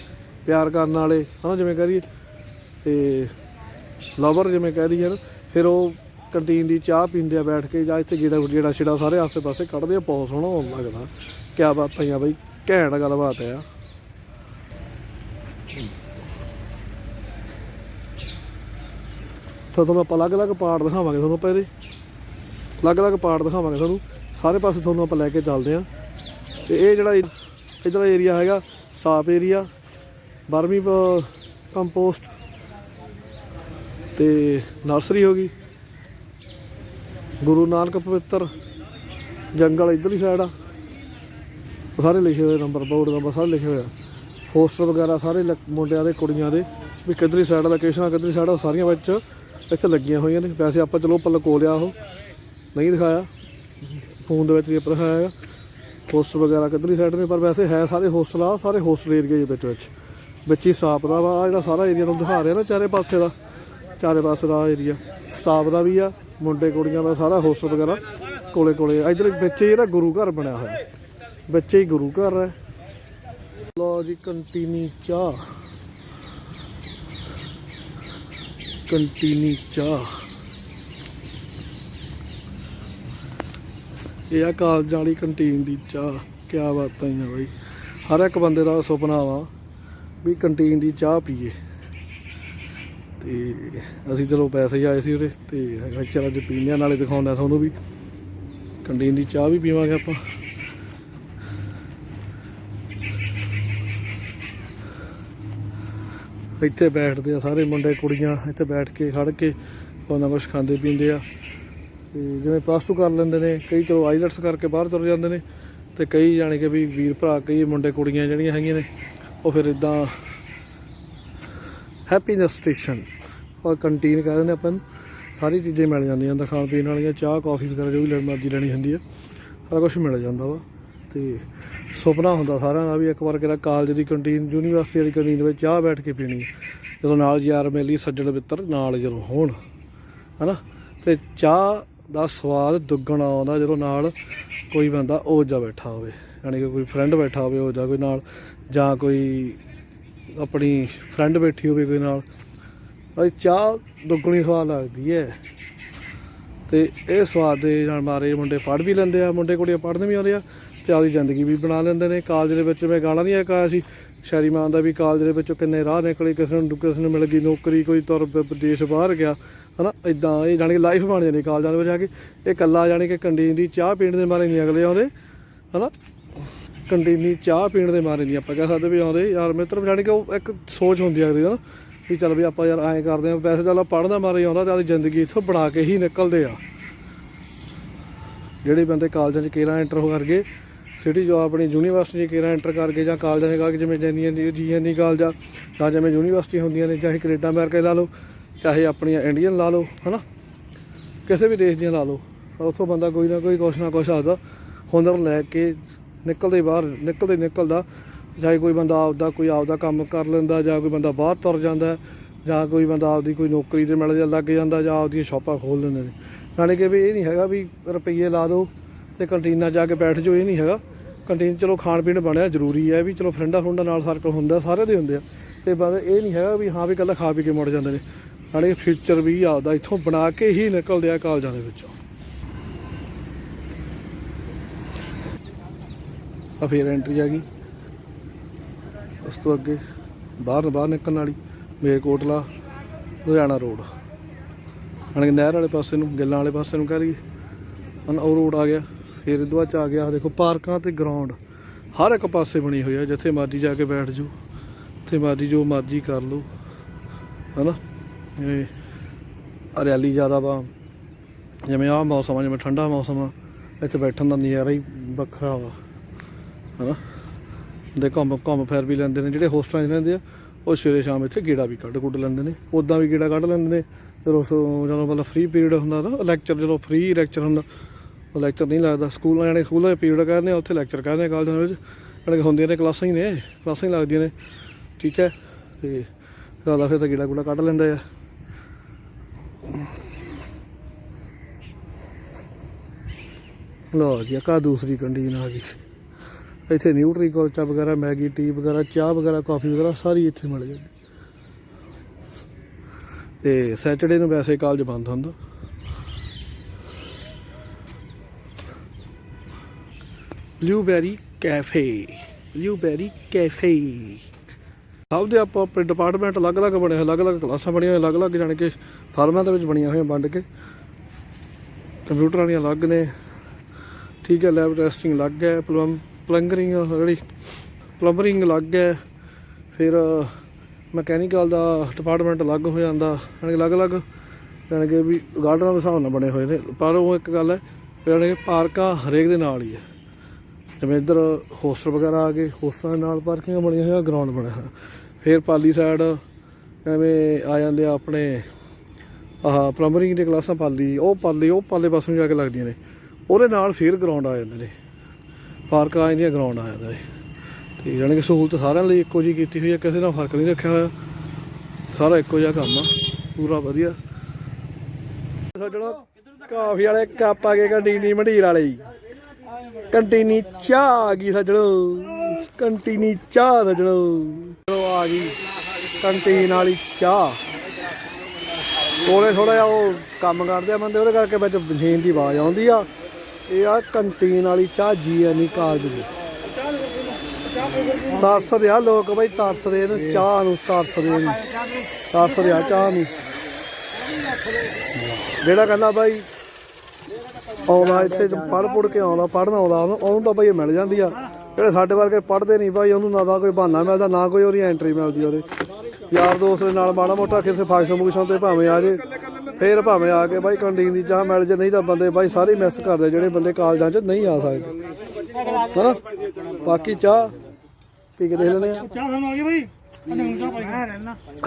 ਪਿਆਰ ਕਰਨ ਵਾਲੇ, ਹਨਾ ਜਿਵੇਂ ਕਰੀਏ ਤੇ ਲਵਰ ਜਿਵੇਂ ਕਹਿ ਦਈਏ ਨਾ, ਫਿਰ ਉਹ ਕੰਟੀਨ ਦੀ ਚਾਹ ਪੀਂਦੇ ਆ ਬੈਠ ਕੇ ਜਾਂ ਇੱਥੇ ਜਿਹੜਾ ਜਿਹੜਾ ਛਿੜਾ ਸਾਰੇ ਆਸੇ-ਪਾਸੇ ਕੱਢਦੇ ਆ, ਬਹੁਤ ਸੋਹਣਾ ਹੋਣ ਲੱਗਦਾ। ਕਿਆ ਬਾਤ ਹੈ ਬਈ, ਘੈਂਟ ਗੱਲਬਾਤ ਆ। ਤਾਂ ਤੁਹਾਨੂੰ ਆਪਾਂ ਅਲੱਗ-ਅਲੱਗ ਪਾਰਟ ਦਿਖਾਵਾਂਗੇ ਤੁਹਾਨੂੰ ਆਪਾਂ ਇਹਦੇ। ਅਲੱਗ-ਅਲੱਗ ਪਾਰਟ ਦਿਖਾਵਾਂਗੇ ਤੁਹਾਨੂੰ। ਸਾਰੇ ਪਾਸੇ ਤੁਹਾਨੂੰ ਆਪਾਂ ਲੈ ਕੇ ਚੱਲਦੇ ਆਂ। ਤੇ ਇਹ ਜਿਹੜਾ ਇਧਰ ਏਰੀਆ ਹੈਗਾ, ਸਾਫ਼ ਏਰੀਆ ਬਰਮੀ ਕੰਪੋਸਟ। ਤੇ ਨਰਸਰੀ ਹੋ ਗਈ। ਗੁਰੂ ਨਾਨਕ ਪਵਿੱਤਰ ਜੰਗਲ ਇਧਰਲੀ ਸਾਈਡ ਆ। ਸਾਰੇ ਲਿਖੇ ਹੋਏ ਨੰਬਰ ਬੋਰਡ ਨੰਬਰ ਸਾਰੇ ਲਿਖੇ ਹੋਏ ਆ। ਹੋਸਟਲ ਵਗੈਰਾ ਸਾਰੇ ਲ- ਮੁੰਡਿਆਂ ਦੇ, ਕੁੜੀਆਂ ਦੇ, ਵੀ ਕਿੱਧਰਲੀ ਸਾਈਡ ਲੋਕੇਸ਼ਨ ਆ, ਕਿੱਧਰਲੀ ਸਾਈਡ ਆ, ਉਹ ਸਾਰੀਆਂ ਵਿੱਚ ਇੱਥੇ ਲੱਗੀਆਂ ਹੋਈਆਂ ਨੇ। ਵੈਸੇ ਆਪਾਂ ਚਲੋ ਪੱਲ ਲਕੋ ਲਿਆ ਉਹ, ਨਹੀਂ ਦਿਖਾਇਆ। ਫੋਨ ਦੇ ਵਿੱਚ ਵੀ ਆਪਾਂ ਦਿਖਾਇਆ ਹੋਸਟਲ ਵਗੈਰਾ ਕਿੱਧਰਲੀ ਸਾਈਡ ਨੇ, ਪਰ ਵੈਸੇ ਹੈ ਸਾਰੇ ਹੋਸਟਲ ਆ, ਸਾਰੇ ਹੋਸਟਲ ਏਰੀਆ ਦੇ ਵਿੱਚ ਵਿੱਚ। ਵਿੱਚ ਹੀ ਸਟਾਫ ਵਾ ਜਿਹੜਾ ਸਾਰਾ ਏਰੀਆ ਤੁਹਾਨੂੰ ਦਿਖਾ ਰਿਹਾ ਨਾ, ਚਾਰੇ ਪਾਸੇ ਦਾ। ਚਾਰੇ ਪਾਸੇ ਦਾ ਏਰੀਆ ਸਟਾਫ ਦਾ ਵੀ ਆ, ਮੁੰਡੇ ਕੁੜੀਆਂ ਦਾ ਸਾਰਾ ਹੋਸਟਲ ਵਗੈਰਾ ਕੋਲੇ ਕੋਲੇ ਇਧਰ ਵਿੱਚ ਹੀ ਇਹਦਾ ਗੁਰੂ ਘਰ ਬਣਿਆ ਹੋਇਆ। ਵਿੱਚ ਹੀ ਗੁਰੂ ਘਰ ਹੈ। ਲੋ ਜੀ ਕੰਟੀਨੀ ਚਾਹ। ਕੰਟੀਨੀ ਚਾਹ। ਇਹ ਆ ਕਾਲਜ ਵਾਲੀ ਕੰਟੀਨ ਦੀ ਚਾਹ। ਕਿਆ ਬਾਤਾਂ ਹੀ ਆ ਬਾਈ। ਹਰ ਇੱਕ ਬੰਦੇ ਦਾ ਸੁਪਨਾ ਵਾ ਵੀ ਕੰਟੀਨ ਦੀ ਚਾਹ ਪੀਏ। ਤੇ ਅਸੀਂ ਚਲੋ ਪੈਸੇ ਹੀ ਆਏ ਸੀ ਉਰੇ ਤੇ ਹੈਗਾ ਚਲ ਅੱਜ ਪੀਂਦੇ ਆ, ਨਾਲੇ ਦਿਖਾਉਂਦਾ ਤੁਹਾਨੂੰ ਵੀ। ਕੰਟੀਨ ਦੀ ਚਾਹ ਵੀ ਪੀਵਾਂਗੇ ਆਪਾਂ। ਇੱਥੇ ਬੈਠਦੇ ਆ ਸਾਰੇ ਮੁੰਡੇ, ਕੁੜੀਆਂ, ਇੱਥੇ ਬੈਠ ਕੇ, ਖੜ ਕੇ ਉਹਨਾਂ ਕੁਛ ਖਾਂਦੇ ਪੀਂਦੇ ਆ। ਤੇ ਜਿਵੇਂ ਪਲੱਸ ਟੂ ਕਰ ਲੈਂਦੇ ਨੇ, ਕਈ ਚਲੋ ਆਈਲਟਸ ਕਰਕੇ ਬਾਹਰ ਤੁਰ ਜਾਂਦੇ ਨੇ ਤੇ ਕਈ ਜਾਣੇ ਕਿ ਵੀ ਵੀਰ ਭਰਾ, ਕਈ ਮੁੰਡੇ, ਕੁੜੀਆਂ ਜਿਹੜੀਆਂ ਹੈਗੀਆਂ ਨੇ, ਉਹ ਫਿਰ ਇਦਾਂ ਹੈਪੀਨੈਸ ਸਟੇਸ਼ਨ ਔਰ ਕੰਟੀਨ ਕਹਿ ਦਿੰਦੇ ਆਪਾਂ ਨੂੰ ਸਾਰੀ ਚੀਜ਼ਾਂ ਮਿਲ ਜਾਂਦੀਆਂ ਅੰਦਰ ਖਾਣ ਪੀਣ ਵਾਲੀਆਂ, ਚਾਹ ਕਾਫੀ ਵਗੈਰਾ ਜੋ ਵੀ ਲੈ- ਮਰਜ਼ੀ ਲੈਣੀ ਹੁੰਦੀ ਹੈ ਸਾਰਾ ਕੁਝ ਮਿਲ ਜਾਂਦਾ ਵਾ। ਤੇ ਸੁਪਨਾ ਹੁੰਦਾ ਸਾਰਿਆਂ ਦਾ ਵੀ ਇੱਕ ਵਾਰ ਕਿਹੜਾ ਕਾਲਜ ਦੀ ਕੰਟੀਨ ਯੂਨੀਵਰਸਿਟੀ ਵਾਲੀ ਕੰਟੀਨ ਵਿੱਚ ਚਾਹ ਬੈਠ ਕੇ ਪੀਣੀ। ਜਦੋਂ ਨਾਲ ਯਾਰ ਮੇਲੀ, ਸੱਜਣ ਮਿੱਤਰ ਨਾਲ ਜਦੋਂ ਹੋਣ, ਹਨਾ? ਤੇ ਚਾਹ ਦਾ ਸਵਾਦ ਦੁੱਗਣਾ ਆਉਂਦਾ ਜਦੋਂ ਨਾਲ ਕੋਈ ਬੰਦਾ ਉਹ ਜਾ ਬੈਠਾ ਹੋਵੇ। ਯਾਨੀ ਕਿ ਕੋਈ ਫਰੈਂਡ ਬੈਠਾ ਹੋਵੇ ਉਹ ਜਾਂ ਕੋਈ ਨਾਲ ਜਾਂ ਕੋਈ ਆਪਣੀ ਫਰੈਂਡ ਬੈਠੀ ਹੋਵੇ ਕੋਈ ਨਾਲ, ਭਾਈ ਚਾਹ ਦੁੱਗਣੀ ਸਵਾਦ ਲੱਗਦੀ ਹੈ। ਤੇ ਇਹ ਸਵਾਦ ਦੇ ਨਾਲ ਮਾਰੇ ਮੁੰਡੇ ਪੜ੍ਹ ਵੀ ਲੈਂਦੇ ਆ, ਮੁੰਡੇ ਕੁੜੀਆਂ ਪੜ੍ਹਨ ਵੀ ਆਉਂਦੇ ਆ, ਤੇ ਆਪਦੀ ਜ਼ਿੰਦਗੀ ਵੀ ਬਣਾ ਲੈਂਦੇ ਨੇ। ਕਾਲਜ ਦੇ ਵਿੱਚ ਮੈਂ ਗਾਣਾ ਨਹੀਂ ਆਇਆ ਸੀ ਸ਼ਾਇਰੀ ਮਾਨ ਦਾ ਵੀ ਕਾਲਜ ਦੇ ਵਿੱਚੋਂ ਕਿੰਨੇ ਰਾਹ ਨਿਕਲੇ, ਕਿਸੇ ਨੂੰ ਕਿਸੇ ਨੂੰ ਮਿਲ ਗਈ ਨੌਕਰੀ, ਕੋਈ ਤੁਰ ਪ- ਵਿਦੇਸ਼ ਬਾਹਰ ਗਿਆ, ਹਨਾ? ਇਦਾਂ ਇਹ ਜਾਣੀ ਕਿ ਲਾਈਫ ਬਣ ਜਾਂਦੀ ਕਾਲਜਾਂ ਦੇ ਵਿੱਚ ਜਾ ਕੇ। ਇਹ ਇਕੱਲਾ ਜਾਣੀ ਕਿ ਕੰਟੀਨ ਦੀ ਚਾਹ ਪੀਣ ਦੇ ਮਾਰੇ ਨਹੀਂ ਅਗਲੇ ਆਉਂਦੇ, ਹਨਾ? ਕੰਟੀਨੀ ਚਾਹ ਪੀਣ ਦੇ ਮਾਰੇ ਨਹੀਂ ਆਪਾਂ ਕਹਿ ਸਕਦੇ ਵੀ ਆਉਂਦੇ। ਯਾਰ ਮਿੱਤਰ ਜਾਣੀ ਕਿ ਉਹ ਇੱਕ ਸੋਚ ਹੁੰਦੀ ਆ ਅਗਲੀ ਦਾ ਨਾ, ਵੀ ਚੱਲ ਵੀ ਆਪਾਂ ਯਾਰ ਐਂ ਕਰਦੇ ਆ, ਵੈਸੇ ਚੱਲ ਪੜ੍ਹਨ ਮਾਰੇ ਆਉਂਦਾ ਤੇ ਆਪਦੀ ਜ਼ਿੰਦਗੀ ਇੱਥੋਂ ਬਣਾ ਕੇ ਹੀ ਨਿਕਲਦੇ ਆ। ਜਿਹੜੇ ਬੰਦੇ ਕਾਲਜਾਂ 'ਚ ਕੇਰਾ ਐਂਟਰ ਹੋ ਕਰਕੇ, ਸਿਟੀ ਜੋ ਆਪਣੀ ਯੂਨੀਵਰਸਿਟੀ 'ਚ ਕੇਰਾ ਐਂਟਰ ਕਰਕੇ ਜਾਂ ਕਾਲਜਾਂ ਦੇ ਕਰਕੇ ਜਿਵੇਂ ਜੈਨੀਆਂ ਦੀ ਜੀਐਨਡੀ ਕਾਲਜਾਂ ਜਾਂ ਜਿਵੇਂ ਯੂਨੀਵਰਸਿਟੀ ਹੁੰਦੀਆਂ ਨੇ, ਚਾਹੇ ਕੈਨੇਡਾ, ਅਮਰੀਕਾ ਲਾ ਲਓ, ਚਾਹੇ ਆਪਣੀਆਂ ਇੰਡੀਅਨ ਲਾ ਲਓ, ਹਨਾ? ਕਿਸੇ ਵੀ ਦੇਸ਼ ਦੀਆਂ ਲਾ ਲਓ। ਪਰ ਉੱਥੋਂ ਬੰਦਾ ਕੋਈ ਨਾ ਕੋਈ ਕੁਛ ਨਾ ਕੁਛ ਆਦਾ ਹੁਨਰ ਲੈ ਕੇ ਨਿਕਲਦੇ ਬਾਹਰ, ਨਿਕਲਦੇ ਨਿਕਲਦਾ। ਚਾਹੇ ਕੋਈ ਬੰਦਾ ਆਪਦਾ ਕੋਈ ਆਪਦਾ ਕੰਮ ਕਰ ਲੈਂਦਾ, ਜਾਂ ਕੋਈ ਬੰਦਾ ਬਾਹਰ ਤੁਰ ਜਾਂਦਾ, ਜਾਂ ਕੋਈ ਬੰਦਾ ਆਪਦੀ ਕੋਈ ਨੌਕਰੀ ਤੇ ਮਿਲ ਜਾ ਲੱਗ ਜਾਂਦਾ, ਜਾਂ ਆਪਦੀਆਂ ਸ਼ਾਪਾਂ ਖੋਲ ਲੈਂਦੇ ਨੇ। ਨਾਲੇ ਕਿ ਵੀ ਇਹ ਨਹੀਂ ਹੈਗਾ ਵੀ ਰੁਪਈਏ ਲਾ ਦਿਓ ਤੇ ਕੰਟੀਨਾਂ ਜਾ ਕੇ ਬੈਠ ਜਾਓ, ਇਹ ਨਹੀਂ ਹੈਗਾ। ਕੰਟੀਨ ਚਲੋ ਖਾਣ ਪੀਣ ਬਣਿਆ ਜ਼ਰੂਰੀ ਹੈ ਵੀ ਚਲੋ ਫਰੈਂਡਾ ਫਰੁੰਡਾ ਨਾਲ ਸਰਕਲ ਹੁੰਦਾ, ਸਾਰੇ ਦੇ ਹੁੰਦੇ ਆ। ਤੇ ਬਸ ਇਹ ਨਹੀਂ ਹੈਗਾ ਵੀ ਹਾਂ ਵੀ ਇਕੱਲਾ ਖਾ ਪੀ ਕੇ ਮੁੜ ਜਾਂਦੇ ਨੇ। ਨਾਲੇ ਫਿਊਚਰ ਵੀ ਆਪਦਾ ਇੱਥੋਂ ਬਣਾ ਕੇ ਹੀ ਨਿਕਲਦੇ ਆ ਕਾਲਜਾਂ ਦੇ ਵਿੱਚੋਂ। ਆ ਫੇਰ ਐਂਟਰੀ ਆ ਗਈ। ਉਸ ਤੋਂ ਅੱਗੇ ਬਾਹਰ ਬਾਹਰ ਨਿਕਲਣ ਵਾਲੀ ਮੇਰਕੋਟਲਾ ਲੁਧਿਆਣਾ ਰੋਡ ਹਣ ਨਹਿਰ ਵਾਲੇ ਪਾਸੇ ਨੂੰ, ਗਿੱਲਾਂ ਵਾਲੇ ਪਾਸੇ ਨੂੰ ਕਹਿ ਲਈਏ। ਹਣ ਉਹ ਰੋਡ ਆ ਗਿਆ। ਫਿਰ ਇਹਦੇ ਬਾਅਦ 'ਚ ਆ ਗਿਆ ਦੇਖੋ ਪਾਰਕਾਂ ਤੇ ਗਰਾਊਂਡ ਹਰ ਇੱਕ ਪਾਸੇ ਬਣੀ ਹੋਈ ਆ, ਜਿੱਥੇ ਮਰਜ਼ੀ ਜਾ ਕੇ ਬੈਠ ਜਾਓ। ਜਿੱਥੇ ਮਰਜ਼ੀ ਜੋ ਮਰਜ਼ੀ ਕਰ ਲਓ। ਹਨਾ? ਇਹ ਹਰਿਆਲੀ ਜ਼ਿਆਦਾ ਵਾ। ਜਿਵੇਂ ਆਹ ਮੌਸਮ ਆ, ਜਿਵੇਂ ਠੰਡਾ ਮੌਸਮ ਆ, ਇੱਥੇ ਬੈਠਣ ਦਾ ਨਜ਼ਾਰਾ ਹੀ ਵੱਖਰਾ ਵਾ। ਹਨਾ? ਦੇ ਘੁੰਮ ਘੁੰਮ ਫਿਰ ਵੀ ਲੈਂਦੇ ਨੇ, ਜਿਹੜੇ ਹੋਸਟਲਾਂ 'ਚ ਰਹਿੰਦੇ ਆ, ਉਹ ਸਵੇਰੇ ਸ਼ਾਮ ਇੱਥੇ ਗੇੜਾ ਵੀ ਕੱਢ ਕੁੱਟ ਲੈਂਦੇ ਨੇ ਉਦਾਂ ਵੀ ਗੇੜਾ ਕੱਢ ਲੈਂਦੇ ਨੇ। ਫਿਰ ਉਸ, ਜਦੋਂ ਮਤਲਬ ਫ੍ਰੀ ਪੀਰੀਅਡ ਹੁੰਦਾ ਤਾਂ ਲੈਕਚਰ ਜਦੋਂ ਫ੍ਰੀ ਲੈਕਚਰ ਹੁੰਦਾ, ਉਹ ਲੈਕਚਰ ਨਹੀਂ ਲੱਗਦਾ। ਸਕੂਲਾਂ ਜਾਣੇ ਸਕੂਲਾਂ ਦੇ ਪੀਰੀਅਡ ਕਰਦੇ ਆ, ਉੱਥੇ ਲੈਕਚਰ ਕਰਦੇ ਆ ਕਾਲਜਾਂ ਦੇ ਵਿੱਚ। ਜਾਣੀ ਕਿ ਹੁੰਦੀਆਂ ਨੇ ਕਲਾਸਾਂ ਹੀ ਨੇ, ਕਲਾਸਾਂ ਹੀ ਲੱਗਦੀਆਂ ਨੇ, ਠੀਕ ਹੈ? ਤੇ ਜ਼ਿਆਦਾ ਫਿਰ ਤਾਂ ਗੇੜਾ ਗੂੜਾ ਕੱਢ ਲੈਂਦਾ ਆ। ਲਓ ਜੀ ਕਾ ਦੂਸਰੀ ਕੰਡੀਨ ਆ ਗਈ। ਇੱਥੇ ਨਿਊਟਰੀ ਕੁਲਚਾ ਵਗੈਰਾ, ਮੈਗੀ, ਟੀ ਵਗੈਰਾ, ਚਾਹ ਵਗੈਰਾ, ਕਾਫੀ ਵਗੈਰਾ, ਸਾਰੀ ਇੱਥੇ ਮਿਲ ਜਾਂਦੀ। ਤੇ ਸੈਟਰਡੇ ਨੂੰ ਵੈਸੇ ਕਾਲਜ ਬੰਦ ਹੁੰਦਾ। Blueberry cafe blueberry cafe. ਸਭ ਦੇ ਆਪੋ ਆਪਣੇ ਡਿਪਾਰਟਮੈਂਟ ਅਲੱਗ-ਅਲੱਗ ਬਣੇ ਹੋਏ, ਅਲੱਗ-ਅਲੱਗ ਕਲਾਸਾਂ ਬਣੀਆਂ ਹੋਈਆਂ, ਅਲੱਗ-ਅਲੱਗ ਜਾਣੀ ਕਿ ਫਾਰਮਾਂ ਦੇ ਵਿੱਚ ਬਣੀਆਂ ਹੋਈਆਂ ਵੰਡ ਕੇ। ਕੰਪਿਊਟਰਾਂ ਵਾਲੀਆਂ ਅਲੱਗ ਨੇ। ਠੀਕ ਹੈ, ਲੈਬ ਟੈਸਟਿੰਗ ਅਲੱਗ ਹੈ, ਪਲੰਮ ਪਲੰਗਰਿੰਗ ਜਿਹੜੀ। ਪਲੰਬਰਿੰਗ ਅਲੱਗ ਹੈ। ਫਿਰ, ਮਕੈਨੀਕਲ ਦਾ ਡਿਪਾਰਟਮੈਂਟ ਅਲੱਗ ਹੋ ਜਾਂਦਾ। ਯਾਨੀ ਕਿ ਅਲੱਗ-ਅਲੱਗ, ਯਾਨੀ ਕਿ ਵੀ ਗਾਰਡਨਾਂ ਦੇ ਹਿਸਾਬ ਨਾਲ ਬਣੇ ਹੋਏ ਨੇ। ਪਰ ਉਹ ਇੱਕ ਗੱਲ ਹੈ ਵੀ ਯਾਨੀ ਕਿ ਪਾਰਕਾਂ ਹਰੇਕ ਦੇ ਨਾਲ ਹੀ ਹੈ। ਜਿਵੇਂ ਇੱਧਰ ਹੋਸਟਲ ਵਗੈਰਾ ਆ ਗਏ, ਹੋਸਟਲਾਂ ਦੇ ਨਾਲ ਪਾਰਕਿੰਗ ਬਣੀਆਂ ਹੋਈਆਂ ਗਰਾਊਂਡ ਬਣਿਆ ਹੋਇਆ। ਫਿਰ ਪਾਲੀ ਸਾਈਡ ਐਵੇਂ ਆ ਜਾਂਦੇ ਆ ਆਪਣੇ, ਆਹ ਪਲੰਬਰਿੰਗ ਦੀਆਂ ਕਲਾਸਾਂ ਪਾਲੀ, ਉਹ ਪਾਲੀ, ਉਹ ਪਾਲੇ ਪਾਸੇ ਨੂੰ ਜਾ ਕੇ ਲੱਗਦੀਆਂ ਨੇ। ਉਹਦੇ ਨਾਲ ਫਿਰ ਗਰਾਊਂਡ ਆ ਜਾਂਦੇ ਨੇ। ਪਾਰਕ ਆ ਜਾਂਦੀਆਂ ਗਰਾਊਂਡ ਆ ਜਾਂਦਾ ਹੈ ਤੇ ਜਾਣੀ ਕਿ ਸਹੂਲਤ ਸਾਰਿਆਂ ਲਈ ਇੱਕੋ ਜੀ ਕੀਤੀ ਹੋਈ ਹੈ ਕਿਸੇ ਨਾਲ ਫ਼ਰਕ ਨਹੀਂ ਰੱਖਿਆ ਹੋਇਆ। ਸਾਰਾ ਇੱਕੋ ਜਿਹਾ ਕੰਮ ਆ, ਪੂਰਾ ਵਧੀਆ। ਸੱਜਣਾ ਕਾਫੀ ਵਾਲੇ ਕੱਪ ਆ ਗਏ ਕੰਟੀਨੀ ਮੰਡੀਰ ਵਾਲੇ ਜੀ। ਕੰਟੀਨੀ ਚਾਹ ਆ ਗਈ ਸੱਜਣੋ ਕੰਟੀਨੀ ਚਾਹ ਦਾ ਚਲੋ ਆ ਗਈ ਕੰਟੀਨ ਵਾਲੀ ਚਾਹ। ਕੋਲੇ ਥੋੜਾ ਜਿਹਾ ਉਹ ਕੰਮ ਕਰਦੇ ਆ ਬੰਦੇ, ਉਹਦੇ ਕਰਕੇ ਵਿੱਚ ਮਸ਼ੀਨ ਦੀ ਆਵਾਜ਼ ਆਉਂਦੀ ਆ। ਇਹ ਆ ਕੰਟੀਨ ਵਾਲੀ ਚਾਹ ਜੀਐਨਈ ਕਾਲਜ ਦੀ। ਤਰਸਦੇ ਆ ਲੋਕ ਬਈ, ਤਰਸਦੇ ਨੇ, ਚਾਹ ਨੂੰ ਤਰਸਦੇ ਨੇ। ਤਰਸਦੇ ਆ ਚਾਹ ਨੂੰ। ਜਿਹੜਾ ਕਹਿੰਦਾ ਬਾਈ, ਆਉਂਦਾ ਇੱਥੇ ਪੜ ਪੁੜ ਕੇ ਆਉਂਦਾ ਪੜਨ ਆਉਂਦਾ, ਉਹਨੂੰ ਉਹਨੂੰ ਤਾਂ ਬਈ ਮਿਲ ਜਾਂਦੀ ਆ। ਜਿਹੜੇ ਸਾਡੇ ਵਰਗੇ ਪੜਦੇ ਨਹੀਂ ਬਾਈ, ਉਹਨੂੰ ਨਾ ਤਾਂ ਕੋਈ ਬਹਾਨਾ ਮਿਲਦਾ, ਨਾ ਕੋਈ ਉਹਦੀ ਐਂਟਰੀ ਮਿਲਦੀ ਉਹਦੇ। ਯਾਰ ਦੋਸਤ ਦੇ ਨਾਲ ਮਾੜਾ ਮੋਟਾ ਕਿਸੇ ਫੰਕਸ਼ਨ ਫੰਕਸ਼ਨ ਤੇ ਭਾਵੇਂ ਆ ਜੇ। ਫੇਰ ਭਾਵੇਂ ਆ ਕੇ ਬਾਈ ਕੰਟੀਨ ਦੀ ਚਾਹ ਮਿਲ ਜੇ ਨਹੀਂ ਤਾਂ ਬੰਦੇ ਬਾਈ ਸਾਰੇ ਮਿਸ ਕਰਦੇ ਜਿਹੜੇ ਬੰਦੇ ਕਾਲਜਾਂ 'ਚ ਨਹੀਂ ਆ ਸਕਦੇ। ਹਨਾ? ਬਾਕੀ ਚਾਹ ਪੀ ਕੇ ਦੇਖ ਲੈਂਦੇ ਆ। ਚਾਹ ਸਾਨੂੰ ਆ ਗਈ ਬਈ?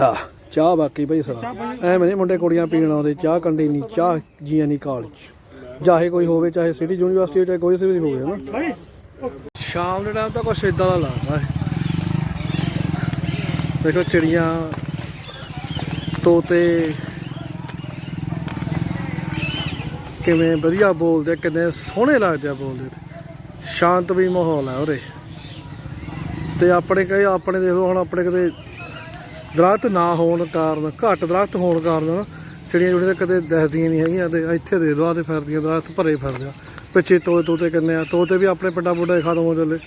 ਹਾਂ ਚਾਹ ਬਾਕੀ ਬਈ ਸਰਾ। ਐਵੇਂ ਨਹੀਂ ਮੁੰਡੇ ਕੁੜੀਆਂ ਪੀਣ ਆਉਂਦੇ ਚਾਹ ਕੰਟੀਨੀ ਚਾਹ ਜੀਐਨਈ ਕਾਲਜ ਚਾਹੇ ਕੋਈ ਹੋਵੇ ਚਾਹੇ ਸਿਟੀ ਯੂਨੀਵਰਸਿਟੀ ਚਾਹੇ ਕੋਈ ਵੀ ਹੋਵੇ ਹਨਾ? ਬਈ ਸ਼ਾਮ ਦੇ ਟਾਈਮ ਤਾਂ ਕੁਛ ਇਦਾਂ ਦਾ ਲੱਗਦਾ ਹੈ। ਦੇਖੋ ਚਿੜੀਆਂ ਤੋਤੇ ਕਿਵੇਂ ਵਧੀਆ ਬੋਲਦੇ ਆ, ਕਿੰਨੇ ਸੋਹਣੇ ਲੱਗਦੇ ਆ ਬੋਲਦੇ ਤੇ। ਸ਼ਾਂਤ ਵੀ ਮਾਹੌਲ ਹੈ ਉਰੇ। ਤੇ ਆਪਣੇ ਕਈ ਆਪਣੇ ਦੇਖ ਲਓ ਹੁਣ ਆਪਣੇ ਕਿਤੇ ਦਰਖਤ ਨਾ ਹੋਣ ਕਾਰਨ ਘੱਟ ਦਰਖਤ ਹੋਣ ਕਾਰਨ ਨਾ ਚਿੜੀਆਂ ਜੁੜੀਆਂ ਕਦੇ ਦਿਖਦੀਆਂ ਨਹੀਂ ਹੈਗੀਆਂ ਤੇ ਇੱਥੇ ਦੇ ਦੋ ਤੇ ਫਿਰਦੀਆਂ ਦਰਖਤ ਭਰੇ ਫਿਰਦੇ ਆ। ਪਿੱਛੇ ਤੋਤੇ ਤੋਤੇ ਕਿੰਨੇ ਆ ਤੋਤੇ ਵੀ ਆਪਣੇ ਪਿੰਡਾਂ ਪੁੰਡਾਂ 'ਚ ਖਤਮ ਹੋ ਚੱਲੇ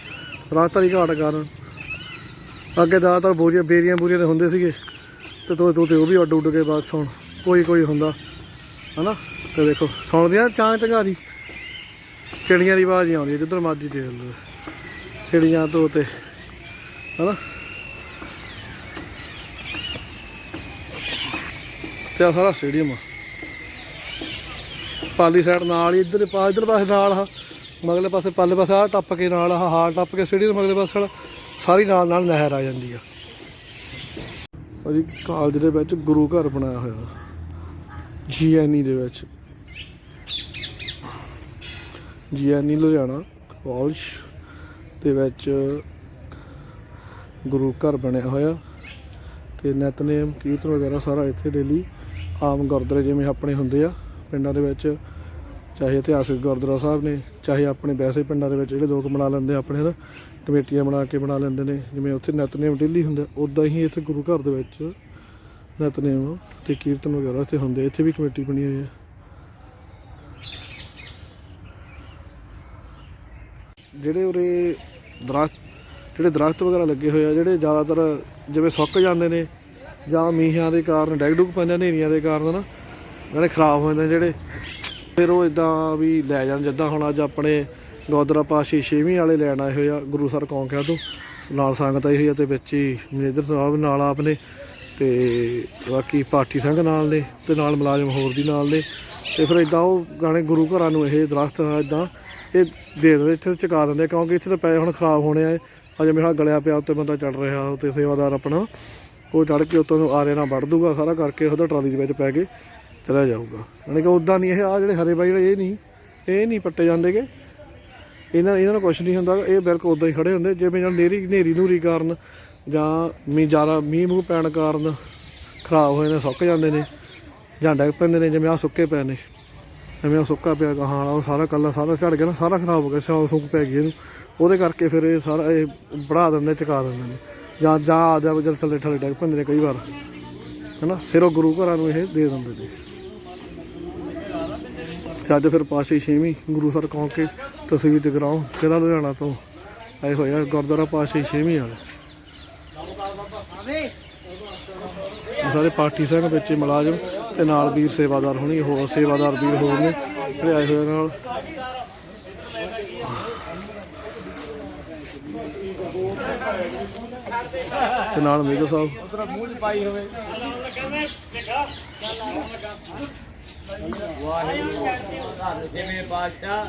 ਦਰਖਤਾਂ ਦੀ ਘਾਟ ਕਾਰਨ। ਅੱਗੇ ਜ਼ਿਆਦਾਤਰ ਬੋਰੀਆਂ ਬੇਰੀਆਂ ਬੂਰੀਆਂ ਦੇ ਹੁੰਦੇ ਸੀਗੇ। ਤੇ ਤੋਤੇ ਤੋਤੇ ਉਹ ਵੀ ਉੱਡ ਉੱਡ ਕੇ ਬਸ ਹੁਣ ਕੋਈ ਕੋਈ ਹੁੰਦਾ। ਹਨਾ? ਤੇ ਦੇਖੋ, ਸੁਣਦੀਆਂ ਚਾਂ ਚੰਗਾਰੀ ਚਿੜੀਆਂ ਦੀ ਆਵਾਜ਼ ਆਉਂਦੀ, ਜਿੱਧਰ ਮਰਜ਼ੀ ਦੇਖ ਲਓ। ਚਿੜੀਆਂ ਤੋਤੇ ਹਨਾ? ਤੇ ਸਾਰਾ ਸਟੇਡੀਅਮ ਆ। ਪਾਲੀ ਸਾਈਡ ਨਾਲ ਹੀ ਇੱਧਰ ਪਾ ਇੱਧਰ ਪਾਸੇ ਨਾਲ ਆ। ਮਗਲੇ ਪਾਸੇ ਪਾਲੇ ਪਾਸੇ ਆ ਟੱਪ ਕੇ ਨਾਲ ਆ ਹਾਲ ਟੱਪ ਕੇ ਸਟੇਡੀਅਮ ਮਗਲੇ ਪਾਸੇ ਸਾਰੀ ਨਾਲ ਨਾਲ ਨਹਿਰ ਆ ਜਾਂਦੀ ਆ। ਉਹਦੀ ਕਾਲਜ ਦੇ ਵਿੱਚ ਗੁਰੂ ਘਰ ਬਣਾਇਆ ਹੋਇਆ। ਜੀਐਨਈ ਦੇ ਵਿੱਚ। ਜੀਐਨਈ ਲੁਧਿਆਣਾ ਕਾਲਜ ਦੇ ਵਿੱਚ ਗੁਰੂ ਘਰ ਬਣਿਆ ਹੋਇਆ। ਤੇ ਨਿਤਨੇਮ ਕੀਰਤਨ ਵਗੈਰਾ ਸਾਰਾ ਇੱਥੇ ਡੇਲੀ ਆਮ ਗੁਰਦੁਆਰੇ ਜਿਵੇਂ ਆਪਣੇ ਹੁੰਦੇ ਆ, ਪਿੰਡਾਂ ਦੇ ਵਿੱਚ। ਚਾਹੇ ਇਤਿਹਾਸਿਕ ਗੁਰਦੁਆਰਾ ਸਾਹਿਬ ਨੇ, ਚਾਹੇ ਆਪਣੇ ਵੈਸੇ ਪਿੰਡਾਂ ਦੇ ਵਿੱਚ ਜਿਹੜੇ ਲੋਕ ਬਣਾ ਲੈਂਦੇ ਆਪਣੇ ਨਾ ਕਮੇਟੀਆਂ ਬਣਾ ਕੇ ਬਣਾ ਲੈਂਦੇ ਨੇ। ਜਿਵੇਂ ਉੱਥੇ ਨਿਤਨੇਮ ਡੇਲੀ ਹੁੰਦਾ ਉਦਾਂ ਹੀ ਇੱਥੇ ਗੁਰੂ ਘਰ ਦੇ ਵਿੱਚ ਨਤਨੇਮ ਤੇ ਕੀਰਤਨ ਵਗੈਰਾ ਇੱਥੇ ਹੁੰਦੇ ਇੱਥੇ ਵੀ ਕਮੇਟੀ ਬਣੀ ਹੋਈ ਹੈ ਜਿਹੜੇ ਉਰੇ ਦਰਖਤ, ਜਿਹੜੇ ਦਰਖਤ ਵਗੈਰਾ ਲੱਗੇ ਹੋਏ ਆ, ਜਿਹੜੇ ਜ਼ਿਆਦਾਤਰ ਜਿਵੇਂ ਸੁੱਕ ਜਾਂਦੇ ਨੇ ਜਾਂ ਮੀਂਹਾਂ ਦੇ ਕਾਰਨ, ਡੈਗ ਡੁੱਗ ਪੈਂਦੇ ਹਨੇਰੀਆਂ ਦੇ ਕਾਰਨ ਨਾ, ਜਿਹੜੇ ਖਰਾਬ ਹੋ ਜਾਂਦੇ ਨੇ ਜਿਹੜੇ, ਫਿਰ ਉਹ ਇਦਾਂ ਵੀ ਲੈ ਜਾਣ ਜਿੱਦਾਂ ਹੁਣ ਅੱਜ ਆਪਣੇ ਗੋਦਰਾ ਪਾਸ਼ੀ ਛੇਵੀਂ ਵਾਲੇ ਲੈਣ ਆਏ ਹੋਏ ਆ, ਗੁਰੂ ਸਰ ਕੌਂਕਿਆ ਤੋਂ, ਨਾਲ ਸੰਗਤ ਆਈ ਹੋਈ ਆ ਤੇ ਵਿੱਚ ਹੀ ਮੈਨੇਜਰ ਸਾਹਿਬ ਨਾਲ ਆਪਨੇ ਤੇ ਬਾਕੀ ਪਾਠੀ ਸਿੰਘ ਨਾਲ ਨੇ ਤੇ ਨਾਲ ਮੁਲਾਜ਼ਮ ਹੋਰ ਦੀ ਨਾਲ ਨੇ ਤੇ ਫਿਰ ਇਦਾਂ ਉਹ ਗਾਣੇ ਗੁਰੂ ਘਰਾਂ ਨੂੰ ਇਹ ਦਰਖਤ ਇਦਾਂ ਇਹ ਦੇ ਦਿੰਦੇ, ਇੱਥੇ ਚੁਕਾ ਦਿੰਦੇ, ਕਿਉਂਕਿ ਇੱਥੇ ਤਾਂ ਪਏ ਹੁਣ ਖਰਾਬ ਹੋਣੇ ਆ। ਅਜੇ ਮੇਰਾ ਗਲਿਆ ਪਿਆ, ਉੱਤੇ ਬੰਦਾ ਚੜ ਰਿਹਾ, ਉੱਤੇ ਸੇਵਾਦਾਰ ਆਪਣਾ। ਉਹ ਚੜ ਕੇ ਉੱਤੋਂ ਨੂੰ ਆਰੇ ਨਾਲ ਵੜ ਦੂਗਾ, ਸਾਰਾ ਕਰਕੇ ਉਹਦਾ ਟਰਾਲੀ ਦੇ ਵਿੱਚ ਪੈ ਕੇ ਚਲਾ ਜਾਊਗਾ। ਯਾਨੀ ਕਿ ਉਦਾਂ ਨਹੀਂ, ਇਹ ਆ ਜਿਹੜੇ ਹਰੇ ਬਾਈ ਜਿਹੜੇ ਇਹ ਨਹੀਂ ਇਹ ਨਹੀਂ ਪੱਟੇ ਜਾਂਦੇਗੇ ਇਹਨਾਂ ਇਹਨਾਂ ਨੂੰ ਕੁਝ ਨਹੀਂ ਹੁੰਦਾ, ਇਹ ਬਿਲਕੁਲ ਉਦਾਂ ਹੀ ਖੜੇ ਹੁੰਦੇ, ਜਿਵੇਂ ਜਾਂ ਨੇਰੀ ਨੇਰੀ ਨੂਰੀ ਕਾਰਨ ਜਾਂ ਮੀਂਹ ਜ਼ਿਆਦਾ, ਮੀਂਹ ਮੂੰਹ ਪੈਣ ਕਾਰਨ ਖਰਾਬ ਹੋਏ ਨੇ, ਸੁੱਕ ਜਾਂਦੇ ਨੇ, ਜਾਂ ਡੱਗ ਪੈਂਦੇ ਨੇ, ਜਿਵੇਂ ਆ ਸੁੱਕੇ ਪਏ ਨੇ, ਜਿਵੇਂ ਉਹ ਸੁੱਕਾ ਪਿਆ ਕਹਾਂ ਵਾਲਾ ਉਹ ਸਾਰਾ ਕੱਲਾ ਸਾਰਾ ਝੜ ਗਿਆ ਨਾ, ਸਾਰਾ ਖਰਾਬ ਹੋ ਗਿਆ, ਸਿਆਲ ਸੁੱਕ ਪੈ ਗਈ ਇਹਨੂੰ। ਉਹਦੇ ਕਰਕੇ ਫਿਰ ਇਹ ਸਾਰਾ ਇਹ ਬੜਾ ਦਿੰਦੇ, ਚਕਾ ਦਿੰਦੇ ਨੇ। ਜਾਂ ਜਾਂ ਆ ਜਾ ਜਲ ਥੱਲੇ ਥੱਲੇ ਡਿੱਗ ਪੈਂਦੇ ਨੇ ਕਈ ਵਾਰ, ਹਨਾ? ਫਿਰ ਉਹ ਗੁਰੂ ਘਰਾਂ ਨੂੰ ਇਹ ਦੇ ਦਿੰਦੇ ਨੇ। ਤੇ ਅੱਜ ਫਿਰ ਪਾਸ਼ੇ ਛੇਵੀਂ ਗੁਰੂ ਸਰ ਕੌਂ ਕੇ ਤਸਵੀਰ ਜਗਰਾਉਂ ਜਿਹੜਾ ਲੁਧਿਆਣਾ ਤੋਂ ਆਏ ਹੋਇਆ ਗੁਰਦੁਆਰਾ ਪਾਸ਼ੇ ਛੇਵੀਂ ਵਾਲੇ। ਸਾਰੇ ਪਾਰਟੀ ਸਿੰਘ ਵਿੱਚ ਮੁਲਾਜ਼ਮ ਤੇ ਨਾਲ ਵੀਰ ਸੇਵਾਦਾਰ ਹੋਣੀ ਹੋਰ ਸੇਵਾਦਾਰ ਵੀਰ ਹੋਰ ਨੇ ਜਿਹੜੇ ਆਏ ਹੋਏ ਨਾਲ। ਤੇ ਨਾਲ ਮੇਜਰ ਸਾਹਿਬ। ਮੂੰਹ ਪਾਈ ਹੋਵੇ। ਜਿਵੇਂ ਬਾਦਸ਼ਾਹ।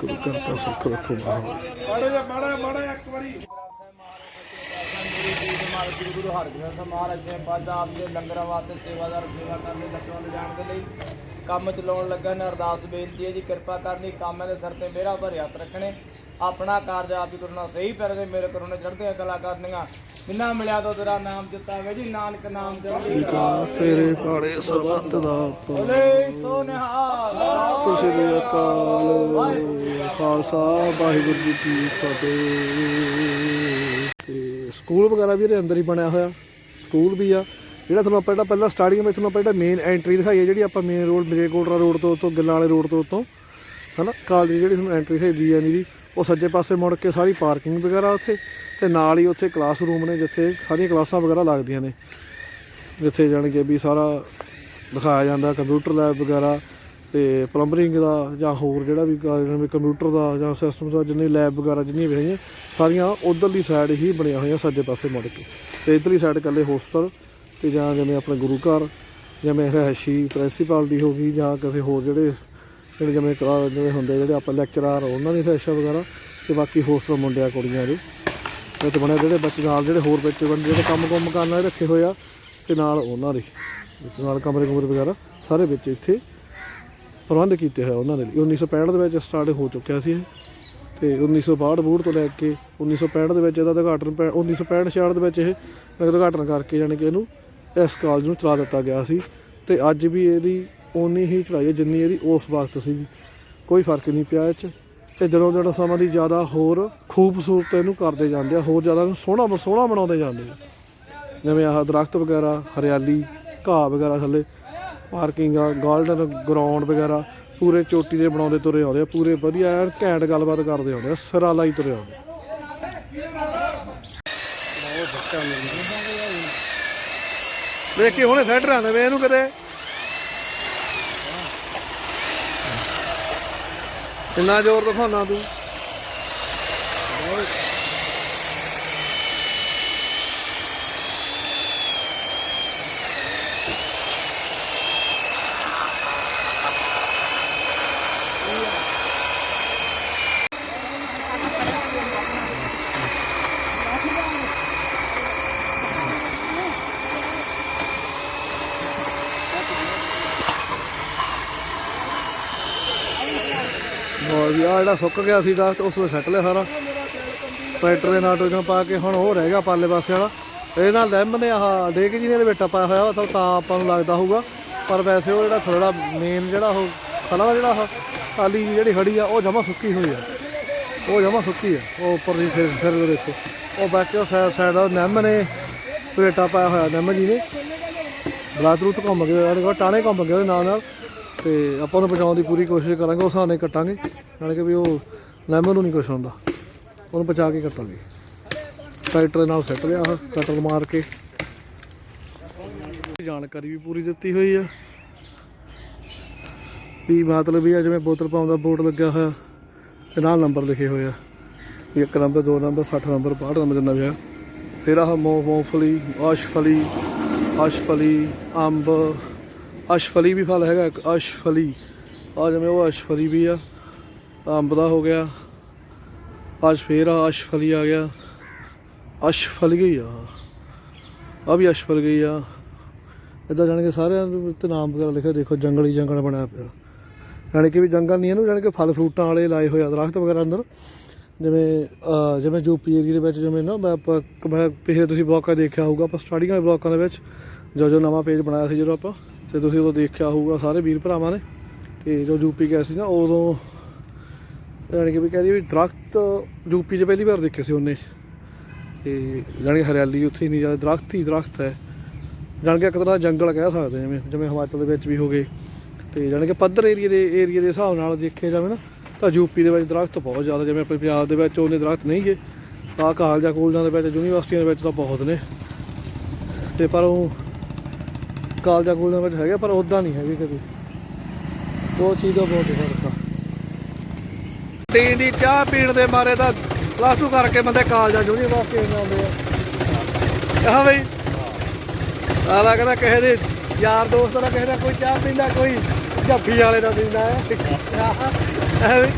ਗੁਰੂ ਘਰ ਦਾ ਸੁੱਖ ਰੱਖੋ ਮਾੜਾ ਮਾੜਾ ਇੱਕ ਵਾਰੀ। ਗੁਰੂ ਹਰਗੋਬਿੰਦ ਸਾਹਿਬ ਮਹਾਰਾਜ ਨੇ ਬਾਦ ਆਪ ਦੇ ਲੰਗਰਾਂ ਵਾਸਤੇ ਸੇਵਾਦਾਰ ਸੇਵਾ ਕਰਨ ਦੇ ਲੱਤਾਂ ਲਿਜਾਣ ਦੇ ਲਈ ਕੰਮ ਚਲਾਉਣ ਲੱਗਾ ਨੇ ਅਰਦਾਸ ਬੇਨਤੀ ਹੈ ਜੀ ਕਿਰਪਾ ਕਰਨੀ ਕੰਮ ਦੇ ਸਿਰ ਤੇ ਮੇਰਾ ਭਰੇ ਹੱਥ ਰੱਖਣੇ। ਆਪਣਾ ਕਾਰਜ ਆਪ ਹੀ ਕਰਨਾ ਸਹੀ ਪੈਰੇ ਮੇਰੇ ਕਰੋਨੇ ਚੜ੍ਹਦੀਆਂ ਕਲਾ ਕਰਨੀਆਂ। ਜਿੰਨਾ ਮਿਲਿਆ ਤੋਂ ਤੇਰਾ ਨਾਮ ਦਿੱਤਾ ਵੇ ਜੀ ਨਾਨਕ ਨਾਮ ਜਪੀ ਜਾ ਤੇਰੇ ਪਾੜੇ ਸਰਬੱਤ ਦਾ ਬੋਲੇ ਸੋ ਨਿਹਾਲ ਵੀ ਅਕਾਲ। ਖਾਲਸਾ ਵਾਹਿਗੁਰੂ ਜੀ ਕੀ ਫਤਿਹ। ਤੇ ਸਕੂਲ ਵਗੈਰਾ ਵੀ ਇਹਦੇ ਅੰਦਰ ਹੀ ਬਣਿਆ ਹੋਇਆ, ਸਕੂਲ ਵੀ ਆ। ਜਿਹੜਾ ਤੁਹਾਨੂੰ ਆਪਾਂ ਜਿਹੜਾ ਪਹਿਲਾਂ ਸਟਾਰਟਿੰਗ ਵਿੱਚ ਤੁਹਾਨੂੰ ਆਪਾਂ ਜਿਹੜਾ ਮੇਨ ਐਂਟਰੀ ਦਿਖਾਈ ਹੈ, ਜਿਹੜੀ ਆਪਾਂ ਮੇਨ ਰੋਡ ਮਜੇਕੋਟਰਾ ਰੋਡ ਤੋਂ ਉੱਤੋਂ, ਗਿੱਲਾਂ ਵਾਲੇ ਰੋਡ ਤੋਂ ਉੱਤੋਂ, ਹਨਾ ਕਾਲਜ ਦੀ ਜਿਹੜੀ ਤੁਹਾਨੂੰ ਐਂਟਰੀ ਦਿਖਾਈ ਜਾਂਦੀ ਦੀ ਉਹ ਸੱਜੇ ਪਾਸੇ ਮੁੜ ਕੇ ਸਾਰੀ ਪਾਰਕਿੰਗ ਵਗੈਰਾ ਉੱਥੇ, ਤੇ ਨਾਲ ਹੀ ਉੱਥੇ ਕਲਾਸਰੂਮ ਨੇ, ਜਿੱਥੇ ਸਾਰੀਆਂ ਕਲਾਸਾਂ ਵਗੈਰਾ ਲੱਗਦੀਆਂ ਨੇ। ਜਿੱਥੇ ਜਾਣ ਕੇ ਵੀ ਸਾਰਾ ਦਿਖਾਇਆ ਜਾਂਦਾ ਕੰਪਿਊਟਰ ਲੈਬ ਵਗੈਰਾ ਤੇ ਪਲੰਬਰਿੰਗ ਦਾ ਜਾਂ ਹੋਰ ਜਿਹੜਾ ਵੀ ਜਿਵੇਂ ਕੰਪਿਊਟਰ ਦਾ ਜਾਂ ਸਿਸਟਮ ਦਾ ਜਿੰਨੇ ਲੈਬ ਵਗੈਰਾ ਜਿੰਨੀਆਂ ਵੀ ਹੈਗੀਆਂ, ਸਾਰੀਆਂ ਉਧਰਲੀ ਸਾਈਡ ਹੀ ਬਣੀਆਂ ਹੋਈਆਂ ਸੱਜੇ ਪਾਸੇ ਮੁੜ ਕੇ। ਤੇ ਇਧਰਲੀ ਸਾਈਡ ਇਕੱਲੇ ਹੋਸਟਲ ਤੇ ਜਾਂ ਜਿਵੇਂ ਆਪਣੇ ਗੁਰੂ ਘਰ, ਜਿਵੇਂ ਰਹਿਸ਼ੀ ਪ੍ਰਿੰਸੀਪਲ ਦੀ ਹੋ ਗਈ ਜਾਂ ਕਿਸੇ ਹੋਰ ਜਿਹੜੇ ਜਿਹੜੇ ਜਿਵੇਂ ਕਲਾ- ਜਿਵੇਂ ਹੁੰਦੇ ਜਿਹੜੇ ਆਪਾਂ ਲੈਕਚਰਰ ਉਹਨਾਂ ਦੀ ਰਹਿਸ਼ਾ ਵਗੈਰਾ ਤੇ ਬਾਕੀ ਹੋਸਟਲ ਮੁੰਡਿਆਂ ਕੁੜੀਆਂ ਦੇ। ਤੇ ਬਣੇ ਜਿਹੜੇ ਬੱਚੇ ਨਾਲ ਜਿਹੜੇ ਹੋਰ ਬੱਚੇ ਬੰਦੇ ਜਿਹੜੇ ਕੰਮ ਕੰਮ ਕਰਨ ਵਾਲੇ ਰੱਖੇ ਹੋਏ ਆ, ਤੇ ਨਾਲ ਉਹਨਾਂ ਦੇ, ਨਾਲ ਕਮਰੇ ਕਮਰੇ ਵਗੈਰਾ, ਸਾਰੇ ਵਿੱਚ ਇੱਥੇ ਪ੍ਰਬੰਧ ਕੀਤੇ ਹੋਏ ਉਹਨਾਂ ਦੇ ਲਈ। 1965 ਦੇ ਵਿੱਚ ਸਟਾਰਟ ਹੋ ਚੁੱਕਿਆ ਸੀ ਇਹ ਤੇ 1962 ਬੂੜ ਤੋਂ ਲੈ ਕੇ 1965 ਦੇ ਵਿੱਚ ਇਹਦਾ ਉਦਘਾਟਨ ਪੈ- 1965 66 ਦੇ ਵਿੱਚ ਇਹ ਉਦਘਾਟਨ ਕਰਕੇ ਯਾਨੀ ਕਿ ਇਹਨੂੰ ਇਸ ਕਾਲਜ ਨੂੰ ਚਲਾ ਦਿੱਤਾ ਗਿਆ ਸੀ ਤੇ ਅੱਜ ਵੀ ਇਹਦੀ ਉਨੀ ਹੀ ਚੜਾਈ ਹੈ ਜਿੰਨੀ ਇਹਦੀ ਉਸ ਵਕਤ ਸੀ। ਕੋਈ ਫ਼ਰਕ ਨਹੀਂ ਪਿਆ ਇਹ 'ਚ ਤੇ ਜਦੋਂ ਜਦੋਂ ਸਮਾਂ ਦੀ ਜ਼ਿਆਦਾ ਹੋਰ ਖੂਬਸੂਰਤ ਇਹਨੂੰ ਕਰਦੇ ਜਾਂਦੇ ਆ, ਹੋਰ ਜ਼ਿਆਦਾ ਇਹਨੂੰ ਸੋਹਣਾ ਸੋਹਣਾ ਬਣਾਉਂਦੇ ਜਾਂਦੇ ਆ। ਜਿਵੇਂ ਆਹ ਦਰਖਤ ਵਗੈਰਾ, ਹਰਿਆਲੀ, ਘਾਹ ਵਗੈਰਾ ਥੱਲੇ ਪਾਰਕਿੰਗ ਆ, ਗਾਰਡਨ ਗਰਾਊਂਡ ਵਗੈਰਾ, ਪੂਰੇ ਚੋਟੀ ਦੇ ਬਣਾਉਂਦੇ ਤੁਰੇ ਆਉਂਦੇ ਆ, ਪੂਰੇ ਵਧੀਆ ਐਨ ਘੈਂਟ ਗੱਲਬਾਤ ਕਰਦੇ ਆਉਂਦੇ ਆ ਸਿਰਾ ਲਾਈ ਤੁਰੇ ਆਉਂਦੇ ਵੇਖ ਕੇ ਹੁਣੇ ਸੈਂਟਰ ਆਂਦੇ ਵੇ ਇਹਨੂੰ ਕਦੇ ਕਿੰਨਾ ਜ਼ੋਰ ਦਿਖਾਉਣਾ ਤੂੰ। ਬਹੁਤ ਵੀ ਆ ਜਿਹੜਾ ਸੁੱਕ ਗਿਆ ਸੀ ਦਸਤ ਉਸ ਨੂੰ ਸੱਟ ਲਿਆ ਸਾਰਾ। ਟਰੈਕਟਰ ਦੇ ਨਾਟੋ ਪਾ ਕੇ ਹੁਣ ਉਹ ਰਹਿ ਗਿਆ ਪਾਲੇ ਪਾਸੇ ਵਾਲਾ। ਇਹਦੇ ਨਾਲ ਲੈਮ ਨੇ ਆਹ ਡੇਕ ਜੀ ਨੇ ਲਪੇਟਾ ਪਾਇਆ ਹੋਇਆ ਤਾਂ ਤਾਂ ਆਪਾਂ ਨੂੰ ਲੱਗਦਾ ਹੋਊਗਾ। ਪਰ ਵੈਸੇ ਉਹ ਜਿਹੜਾ ਥੋੜਾ ਮੇਨ ਜਿਹੜਾ ਉਹ ਖਲਾ ਦਾ ਜਿਹੜਾ ਉਹ ਕਾਲੀ ਜਿਹੜੀ ਖੜੀ ਆ, ਉਹ ਜਮਾ ਸੁੱਕੀ ਹੋਈ ਆ। ਉਹ ਜਮਾ ਸੁੱਕੀ ਆ, ਉਹ ਉੱਪਰ ਦੀ ਸਿਰ ਸਿਰ ਦੇ ਦੇਖੋ ਉਹ ਬਾਕੀ ਉਹ ਸਾਈਡ ਸਾਈਡ ਦਾ ਨੈਮ ਨੇ ਪਲੇਟਾ ਪਾਇਆ ਹੋਇਆ ਨੈਮ ਜੀ ਨੇ। ਬਲਾਤ ਰੂਤ ਘੁੰਮ ਗਏ ਉਹਦੇ ਟਾਣੇ ਘੁੰਮ ਗਏ ਉਹਦੇ ਨਾਲ ਨਾਲ। ਤੇ ਆਪਾਂ ਉਹਨੂੰ ਬਚਾਉਣ ਦੀ ਪੂਰੀ ਕੋਸ਼ਿਸ਼ ਕਰਾਂਗੇ, ਉਹ ਹਿਸਾਬ ਕੱਟਾਂਗੇ। ਨਾਲੇ ਕਿ ਵੀ ਉਹ ਲੈਮਨ ਨੂੰ ਨਹੀਂ ਕੁਛ ਹੁੰਦਾ। ਉਹਨੂੰ ਬਚਾ ਕੇ ਕੱਟਾਂਗੇ। ਟਰੈਕਟਰ ਨਾਲ ਸੱਟ ਲਿਆ ਆਹ ਕਟਰ ਮਾਰ ਕੇ। ਜਾਣਕਾਰੀ ਵੀ ਪੂਰੀ ਦਿੱਤੀ ਹੋਈ ਆ। ਵੀ ਮਤਲਬ ਇਹ ਆ, ਜਿਵੇਂ ਬੋਤਲ ਪਾਉਣ ਦਾ ਬੋਰਡ ਲੱਗਿਆ ਹੋਇਆ, ਤੇ ਨਾਲ ਨੰਬਰ ਲਿਖੇ ਹੋਏ ਆ। ਵੀ ਇੱਕ ਨੰਬਰ, ਦੋ ਨੰਬਰ 60 ਨੰਬਰ 62 ਨੰਬਰ ਜਿੰਨਾ ਵੀ ਆ। ਫਿਰ ਆਹ ਮੋ ਮੂੰਗਫਲੀ, ਆਸ਼ਫਲੀ ਅਸ਼ਫਲੀ ਅੰਬ ਅਸ਼ਫਲੀ ਵੀ ਫਲ ਹੈਗਾ ਇੱਕ, ਅਸ਼ਫਲੀ। ਆ ਜਿਵੇਂ ਉਹ ਅਸ਼ਫਲੀ ਵੀ ਆ, ਅੰਬ ਦਾ ਹੋ ਗਿਆ। ਅੱਜ ਫੇਰ ਆ ਅਸ਼ਫਲੀ ਆ ਗਿਆ। ਅਸ਼ਫਲ ਗਈ ਆ। ਆ ਵੀ ਅਸ਼ਫਲ ਗਈ ਆ। ਇਦਾਂ ਜਾਣ ਕੇ ਸਾਰਿਆਂ ਦੇ ਉੱਤੇ ਨਾਮ ਵਗੈਰਾ ਲਿਖਿਆ, ਦੇਖੋ ਜੰਗਲੀ ਜੰਗਲ ਬਣਿਆ ਪਿਆ। ਜਾਣੀ ਕਿ ਵੀ ਜੰਗਲ ਨਹੀਂ ਇਹਨੂੰ ਜਾਣੀ ਕਿ ਫਲ ਫਰੂਟਾਂ ਵਾਲੇ ਲਾਏ ਹੋਏ ਆ, ਦਰਖਤ ਵਗੈਰਾ ਅੰਦਰ। ਜਿਵੇਂ, ਅਹ ਜਿਵੇਂ ਯੂਪੀ ਏਰੀਆ ਦੇ ਵਿੱਚ ਜਿਵੇਂ ਨਾ, ਮੈਂ ਆਪਾਂ ਮੈਂ ਪਿਛਲੇ ਤੁਸੀਂ ਬਲੌਕਾਂ ਦੇਖਿਆ ਹੋਊਗਾ, ਆਪਾਂ ਸਟਾਰਟਿੰਗ ਵਾਲੇ ਬਲੌਕਾਂ ਦੇ ਵਿੱਚ ਜੋ ਜੋ ਨਵਾਂ ਪੇਜ ਬਣਾਇਆ ਸੀ ਜਦੋਂ ਆਪਾਂ ਤੇ ਤੁਸੀਂ ਉਦੋਂ ਦੇਖਿਆ ਹੋਊਗਾ ਸਾਰੇ ਵੀਰ ਭਰਾਵਾਂ ਨੇ। ਤੇ ਜੋ ਯੂਪੀ ਗਏ ਸੀ ਨਾ, ਉਦੋਂ ਜਾਣੀ ਕਿ ਵੀ ਕਹਿੰਦੀ ਵੀ ਦਰਖਤ ਯੂਪੀ 'ਚ ਪਹਿਲੀ ਵਾਰ ਦੇਖੇ ਸੀ ਉਹਨੇ। ਤੇ ਜਾਣੀ ਕਿ ਹਰਿਆਲੀ ਉੱਥੇ ਨਹੀਂ ਜ਼ਿਆਦਾ ਦਰਖਤ ਹੀ ਦਰਖਤ ਹੈ। ਜਾਣੀ ਕਿ ਇੱਕ ਤਰ੍ਹਾਂ ਜੰਗਲ ਕਹਿ ਸਕਦੇ ਜਿਵੇਂ ਜਿਵੇਂ ਹਿਮਾਚਲ ਦੇ ਵਿੱਚ ਵੀ ਹੋ ਗਏ। ਤੇ ਜਾਣੀ ਕਿ ਪੱਧਰ ਏਰੀਆ ਦੇ ਏਰੀਆ ਦੇ ਹਿਸਾਬ ਨਾਲ ਦੇਖਿਆ ਜਾਵੇ ਨਾ, ਤਾਂ ਯੂਪੀ ਦੇ ਵਿੱਚ ਦਰਖਤ ਬਹੁਤ ਜ਼ਿਆਦਾ, ਜਿਵੇਂ ਆਪਣੇ ਪੰਜਾਬ ਦੇ ਵਿੱਚ ਉਹਨੇ ਦਰਖਤ ਨਹੀਂ ਗਏ। ਤਾਂ ਕਾਲਜਾਂ ਕੋਲਜਾਂ ਦੇ ਵਿੱਚ, ਯੂਨੀਵਰਸਿਟੀਆਂ ਦੇ ਵਿੱਚ ਤਾਂ ਬਹੁਤ ਨੇ। ਤੇ ਪਰ ਉਹ ਕਾਲਜਾਂ ਕੋਲਜਾਂ ਵਿੱਚ ਹੈਗੇ ਪਰ ਉਦਾਂ ਨਹੀਂ ਹੈਗੇ ਕਦੇ। ਉਹ ਚੀਜ਼ ਦਾ ਬਹੁਤ ਫ਼ਰਕ ਆ। ਟੀਨ ਦੀ ਚਾਹ ਪੀਣ ਦੇ ਮਾਰੇ ਤਾਂ ਪਲੱਸ 2 ਕਰਕੇ ਬੰਦੇ ਕਾਲਜਾਂ ਯੂਨੀਵਰਸਿਟੀ ਨੂੰ ਆਉਂਦੇ ਆ। ਹਾਂ ਬਈ। ਆਲਾ ਕਹਿੰਦਾ ਕਿਸੇ ਦੇ ਯਾਰ ਦੋਸਤ ਦਾ ਕਿਸੇ ਦਾ ਕੋਈ ਚਾਹ ਪੀਂਦਾ, ਕੋਈ ਜੱਫੀ ਵਾਲੇ ਦਾ ਪੀਂਦਾ ਹੈ। ਹੈ ਬਈ।